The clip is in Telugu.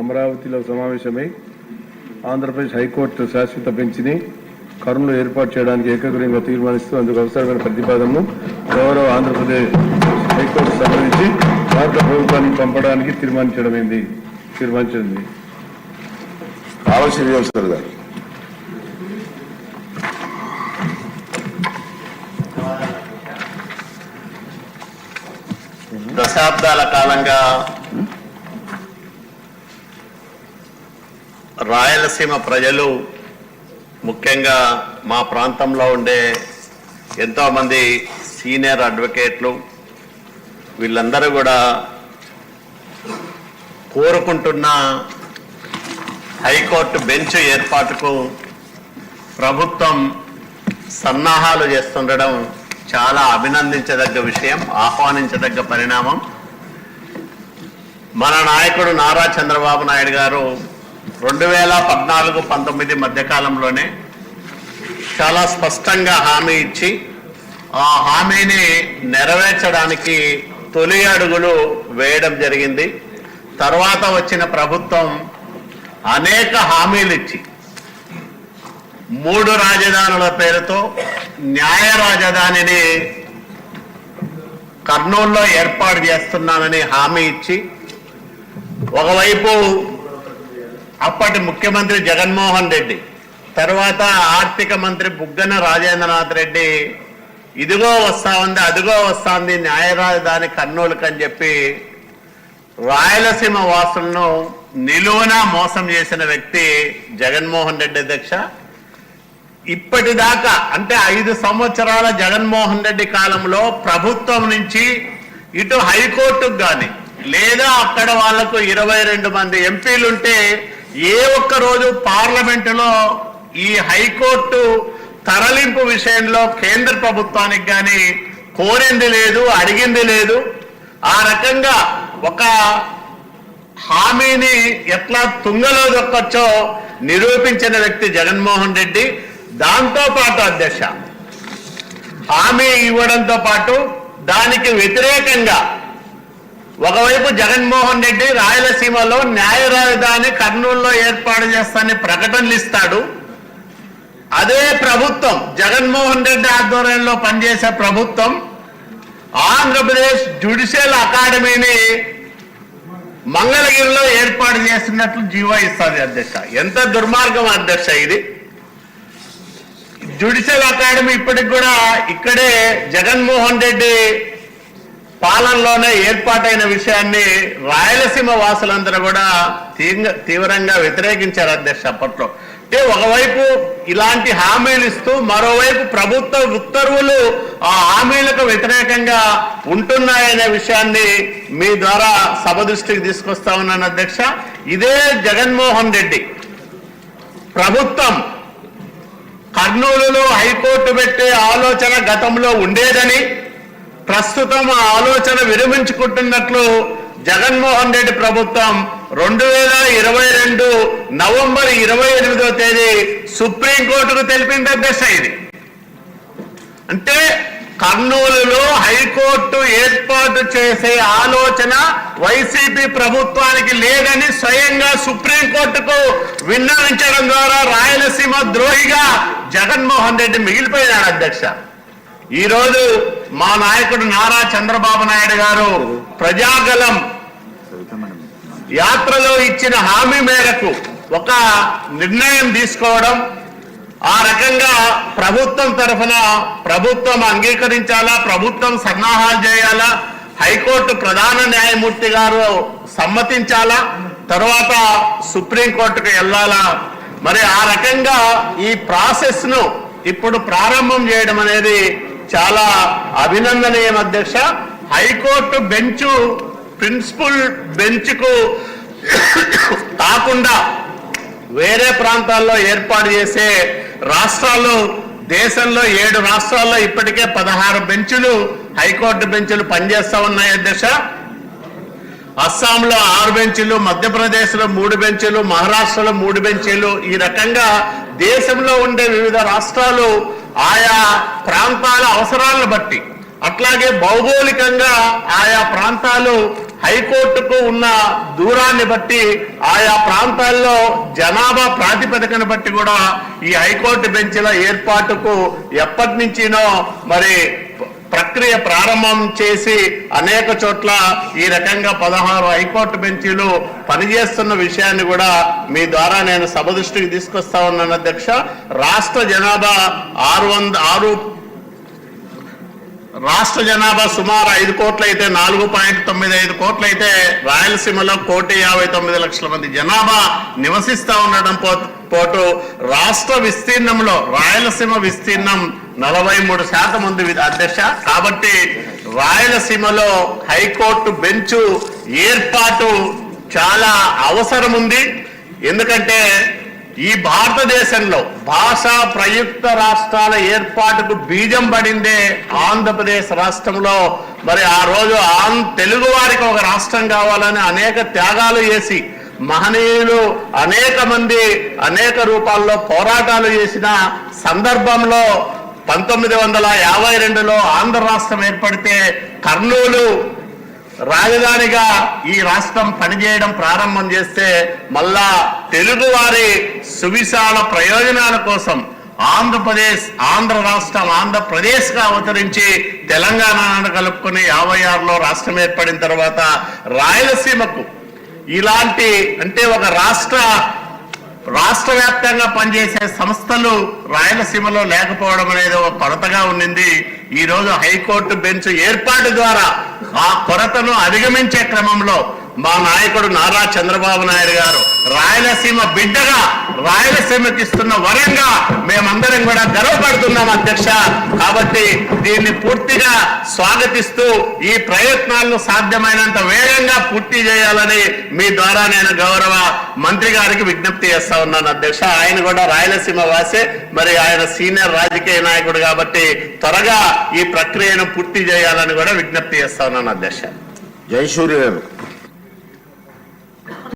అమరావతిలో సమావేశమై ఆంధ్రప్రదేశ్ హైకోర్టు శాశ్వత బెంచ్ని కర్నూలు ఏర్పాటు చేయడానికి ఏకగ్రీవంగా తీర్మానిస్తూ అందుకు అవసరమైన ప్రతిపాదనను గౌరవ ఆంధ్రప్రదేశ్ హైకోర్టు సంబంధించి భారత ప్రభుత్వానికి పంపడానికి తీర్మానించడమైంది. తీర్మానించింది కావాలి శ్రీనివాసరావు గారు. దశాబ్దాల కాలంగా రాయలసీమ ప్రజలు ముఖ్యంగా మా ప్రాంతంలో ఉండే ఎంతోమంది సీనియర్ అడ్వకేట్లు వీళ్ళందరూ కూడా కోరుకుంటున్న హైకోర్టు బెంచ్ ఏర్పాటుకు ప్రభుత్వం సన్నాహాలు చేస్తుండడం చాలా అభినందించదగ్గ విషయం ఆహ్వానించదగ్గ పరిణామం. మన నాయకుడు నారా చంద్రబాబు నాయుడు గారు రెండు వేల పద్నాలుగు పంతొమ్మిది మధ్యకాలంలోనే చాలా స్పష్టంగా హామీ ఇచ్చి ఆ హామీని నెరవేర్చడానికి తొలి అడుగులు వేయడం జరిగింది. తర్వాత వచ్చిన ప్రభుత్వం అనేక హామీలు ఇచ్చి మూడు రాజధానుల పేరుతో న్యాయ రాజధానిని కర్నూలులో ఏర్పాటు చేస్తున్నానని హామీ ఇచ్చి ఒకవైపు అప్పటి ముఖ్యమంత్రి జగన్మోహన్ రెడ్డి తర్వాత ఆర్థిక మంత్రి బుగ్గన రాజేంద్రనాథ్ రెడ్డి ఇదిగో వస్తా ఉంది అదిగో వస్తా ఉంది న్యాయ రాజధాని కర్నూలుకని చెప్పి రాయలసీమ వాసులను నిలువున మోసం చేసిన వ్యక్తి జగన్మోహన్ రెడ్డి అధ్యక్ష. ఇప్పటిదాకా అంటే ఐదు సంవత్సరాల జగన్మోహన్ రెడ్డి కాలంలో ప్రభుత్వం నుంచి ఇటు హైకోర్టుకు కానీ లేదా అక్కడ వాళ్ళకు ఇరవై రెండు మంది ఎంపీలుంటే ఏ ఒక్క రోజు పార్లమెంటులో ఈ హైకోర్టు తరలింపు విషయంలో కేంద్ర ప్రభుత్వానికి కానీ కోరింది లేదు అడిగింది లేదు. ఆ రకంగా ఒక హామీని ఎట్లా తుంగలో దొక్కొచ్చో నిరూపించిన వ్యక్తి జగన్మోహన్ రెడ్డి దాంతోపాటు అధ్యక్ష. హామీ ఇవ్వడంతో పాటు దానికి వ్యతిరేకంగా ఒకవైపు జగన్మోహన్ రెడ్డి రాయలసీమలో న్యాయ రాజధాని కర్నూలులో ఏర్పాటు చేస్తానని ప్రకటనలు ఇస్తాడు అదే ప్రభుత్వం జగన్మోహన్ రెడ్డి ఆధ్వర్యంలో పనిచేసే ప్రభుత్వం ఆంధ్రప్రదేశ్ జ్యుడిషియల్ అకాడమీని మంగళగిరిలో ఏర్పాటు చేస్తున్నట్లు జీవో ఇస్తుంది అధ్యక్ష. ఎంత దుర్మార్గం అధ్యక్ష ఇది. జ్యుడిషియల్ అకాడమీ ఇప్పటికి కూడా ఇక్కడే జగన్మోహన్ రెడ్డి పాలనలోనే ఏర్పాటైన విషయాన్ని రాయలసీమ వాసులందరూ కూడా తీవ్ర- తీవ్రంగా వ్యతిరేకించారు అధ్యక్ష అప్పట్లో. అంటే ఒకవైపు ఇలాంటి హామీలు ఇస్తూ మరోవైపు ప్రభుత్వ ఉత్తర్వులు ఆ హామీలకు వ్యతిరేకంగా ఉంటున్నాయనే విషయాన్ని మీ ద్వారా సభ దృష్టికి తీసుకొస్తా ఉన్నాను అధ్యక్ష. ఇదే జగన్మోహన్ రెడ్డి. ప్రభుత్వం కర్నూలులో హైకోర్టు పెట్టే ఆలోచన గతంలో ఉండేదని ప్రస్తుతం ఆ ఆలోచన విరమించుకుంటున్నట్లు జగన్మోహన్ రెడ్డి ప్రభుత్వం రెండు వేల ఇరవై రెండు నవంబర్ ఇరవై ఎనిమిదో తేదీ సుప్రీంకోర్టుకు తెలిపింది అధ్యక్ష ఇది. అంటే కర్నూలులో హైకోర్టు ఏర్పాటు చేసే ఆలోచన వైసీపీ ప్రభుత్వానికి లేదని స్వయంగా సుప్రీంకోర్టుకు విన్నవించడం ద్వారా రాయలసీమ ద్రోహిగా జగన్మోహన్ రెడ్డి మిగిలిపోయినాడు అధ్యక్ష. ఈరోజు మా నాయకుడు నారా చంద్రబాబు నాయుడు గారు ప్రజాగలం యాత్రలో ఇచ్చిన హామీ మేరకు ఒక నిర్ణయం తీసుకోవడం ఆ రకంగా ప్రభుత్వం తరఫున ప్రభుత్వం అంగీకరించాలా ప్రభుత్వం సన్నాహాలు చేయాలా హైకోర్టు ప్రధాన న్యాయమూర్తి గారు సమ్మతించాలా తర్వాత సుప్రీంకోర్టుకు వెళ్ళాలా. మరి ఆ రకంగా ఈ ప్రాసెస్ను ఇప్పుడు ప్రారంభం చేయడం అనేది చాలా అభినందనీయం అధ్యక్ష. హైకోర్టు బెంచ్ ప్రిన్సిపల్ బెంచ్కు కాకుండా వేరే ప్రాంతాల్లో ఏర్పాటు చేసే రాష్ట్రాలు దేశంలో ఏడు రాష్ట్రాల్లో ఇప్పటికే పదహారు బెంచులు హైకోర్టు బెంచులు పనిచేస్తా ఉన్నాయి అధ్యక్ష. అస్సాంలో ఆరు బెంచులు మధ్యప్రదేశ్లో మూడు బెంచులు మహారాష్ట్రలో మూడు బెంచీలు. ఈ రకంగా దేశంలో ఉండే వివిధ రాష్ట్రాలు ఆయా ప్రాంతాల అవసరాలను బట్టి. అట్లాగే భౌగోళికంగా ఆయా ప్రాంతాలు హైకోర్టుకు ఉన్న దూరాన్ని బట్టి ఆయా ప్రాంతాల్లో జనాభా ప్రాతిపదికన బట్టి కూడా ఈ హైకోర్టు బెంచ్ల ఏర్పాటుకు ఎప్పటి నుంచినో మరి ప్రక్రియ ప్రారంభం చేసి అనేక చోట్ల ఈ రకంగా పదహారు హైకోర్టు బెంచీలు పనిచేస్తున్న విషయాన్ని కూడా మీ ద్వారా నేను సభ దృష్టికి తీసుకొస్తా ఉన్నాను అధ్యక్ష. రాష్ట్ర జనాభా ఆరు వంద ఆరు రాష్ట్ర జనాభా సుమారు ఐదు కోట్లయితే నాలుగు పాయింట్ తొమ్మిది ఐదు కోట్లయితే రాయలసీమలో కోటి యాభై తొమ్మిది లక్షల మంది జనాభా నివసిస్తూ ఉండడం పో- పోటు రాష్ట్ర విస్తీర్ణంలో రాయలసీమ విస్తీర్ణం నలభై మూడు శాతం ఉంది అధ్యక్ష. కాబట్టి రాయలసీమలో హైకోర్టు బెంచు ఏర్పాటు చాలా అవసరం ఉంది. ఎందుకంటే ఈ భారతదేశంలో భాషా ప్రయుక్త రాష్ట్రాల ఏర్పాటుకు బీజం పడిందే ఆంధ్రప్రదేశ్ రాష్ట్రంలో. మరి ఆ రోజు ఆం తెలుగు వారికి ఒక రాష్ట్రం కావాలని అనేక త్యాగాలు చేసి మహనీయులు అనేక మంది అనేక రూపాల్లో పోరాటాలు చేసిన సందర్భంలో పంతొమ్మిది వందల యాభై రెండులో ఆంధ్ర రాష్ట్రం ఏర్పడితే కర్నూలు రాజధానిగా ఈ రాష్ట్రం పనిచేయడం ప్రారంభం చేస్తే మళ్ళా తెలుగు వారి సువిశాల ప్రయోజనాల కోసం ఆంధ్రప్రదేశ్ ఆంధ్ర రాష్ట్రం ఆంధ్రప్రదేశ్గా అవతరించి తెలంగాణను కలుపుకొని యాభై ఆరులో రాష్ట్రం ఏర్పడిన తర్వాత రాయలసీమకు ఇలాంటి అంటే ఒక రాష్ట్ర రాష్ట్ర వ్యాప్తంగా పనిచేసే సంస్థలు రాయలసీమలో లేకపోవడం అనేది ఒక కొరతగా ఉండింది ఈ రోజు హైకోర్టు బెంచ్ ఏర్పాటు ద్వారా ఆ కొరతను అధిగమించే క్రమంలో మా నాయకుడు నారా చంద్రబాబు నాయుడు గారు రాయలసీమ బిడ్డగా రాయలసీమకి ఇస్తున్న వరంగా మేమందరం కూడా గర్వపడుతున్నాం అధ్యక్ష. కాబట్టి దీన్ని పూర్తిగా స్వాగతిస్తూ ఈ ప్రయత్నాలను సాధ్యమైనంత వేగంగా పూర్తి చేయాలని మీ ద్వారా నేను గౌరవ మంత్రి గారికి విజ్ఞప్తి చేస్తా ఉన్నాను అధ్యక్ష. ఆయన కూడా రాయలసీమ వాసే మరి ఆయన సీనియర్ రాజకీయ నాయకుడు కాబట్టి త్వరగా ఈ ప్రక్రియను పూర్తి చేయాలని కూడా విజ్ఞప్తి చేస్తా ఉన్నాను అధ్యక్ష. జయసూర్య గారు